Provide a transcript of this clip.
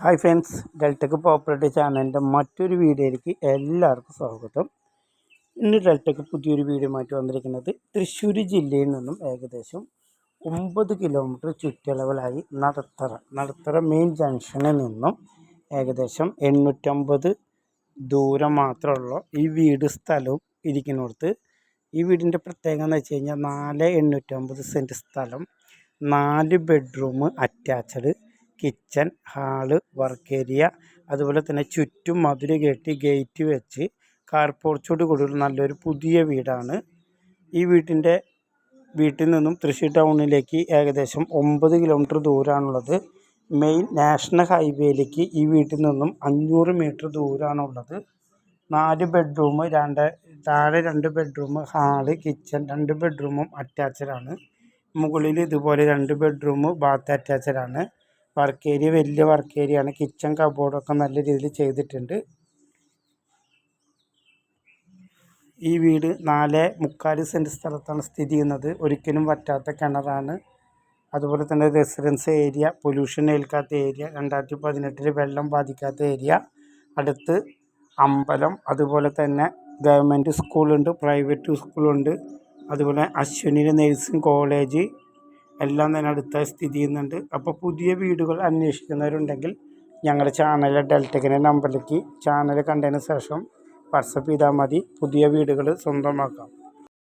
Hi friends ഡെൽറ്റക് property ചാനലിന്റെ മറ്റൊരു വീഡിയോയിലേക്ക് എല്ലാവർക്കും സ്വാഗതം. ഇന്ന് ഡെൽറ്റക്ക് പുതിയൊരു വീഡിയോ മാറ്റി വന്നിരിക്കുന്നത് തൃശ്ശൂർ ജില്ലയിൽ നിന്നും ഏകദേശം ഒമ്പത് കിലോമീറ്റർ ചുറ്റളവിലായി നടത്തറ നടത്തറ മെയിൻ ജംഗ്ഷനിൽ നിന്നും ഏകദേശം എണ്ണൂറ്റമ്പത് ദൂരം മാത്രമുള്ള ഈ വീട് സ്ഥലവും ഇരിക്കുന്നിടത്ത്. ഈ വീടിന്റെ പ്രത്യേകത എന്ന് വെച്ച് കഴിഞ്ഞാൽ നാല് എണ്ണൂറ്റമ്പത് സെന്റ് സ്ഥലം നാല് bedroom attached kitchen hall work area അതുപോലെ തന്നെ ചുറ്റും മധുര കെട്ടി ഗേറ്റ് വെച്ച് കാർ പോർച്ചോട് കൂടിയുള്ള നല്ലൊരു പുതിയ വീടാണ്. ഈ വീട്ടിന്റെ വീട്ടിൽ നിന്നും തൃശ്ശൂർ ടൗണിലേക്ക് ഏകദേശം ഒമ്പത് കിലോമീറ്റർ ദൂരമാണുള്ളത് മെയിൻ നാഷണൽ ഹൈവേയിലേക്ക് ഈ വീട്ടിൽ നിന്നും അഞ്ഞൂറ് മീറ്റർ ദൂരമാണുള്ളത് നാല് ബെഡ്റൂം രണ്ട് താഴെ രണ്ട് ബെഡ്റൂം ഹാൾ കിച്ചൺ രണ്ട് ബെഡ്റൂമും അറ്റാച്ച്ഡ് ആണ്. മുകളിൽ ഇതുപോലെ രണ്ട് ബെഡ്റൂം ബാത്ത് അറ്റാച്ച്ഡ് ആണ്. വർക്ക് ഏരിയ വലിയ വർക്ക് ഏരിയ ആണ്. കിച്ചൺ കബോർഡൊക്കെ നല്ല രീതിയിൽ ചെയ്തിട്ടുണ്ട്. ഈ വീട് നാല് മുക്കാൽ സെന്റ് സ്ഥലത്താണ് സ്ഥിതി ചെയ്യുന്നത്. ഒരിക്കലും വറ്റാത്ത കിണറാണ്. അതുപോലെ തന്നെ റെസിഡൻസ് ഏരിയ പൊല്യൂഷൻ ഏൽക്കാത്ത ഏരിയ രണ്ടായിരത്തി പതിനെട്ടിൽ വെള്ളം ബാധിക്കാത്ത ഏരിയ അടുത്ത് അമ്പലം അതുപോലെ തന്നെ ഗവൺമെന്റ് സ്കൂളുണ്ട് പ്രൈവറ്റ് സ്കൂളുണ്ട് അതുപോലെ അശ്വിനി നഴ്സിംഗ് കോളേജ് എല്ലാം തന്നെ അടുത്തായി സ്ഥിതി ചെയ്യുന്നുണ്ട്. അപ്പോൾ പുതിയ വീടുകൾ അന്വേഷിക്കുന്നവരുണ്ടെങ്കിൽ ഞങ്ങളുടെ ചാനൽ ഡെൽറ്റക്കിന്റെ നമ്പറിലേക്ക് ചാനൽ കണ്ടതിന് ശേഷം വാട്സപ്പ് ചെയ്താൽ മതി. പുതിയ വീടുകൾ സ്വന്തമാക്കാം.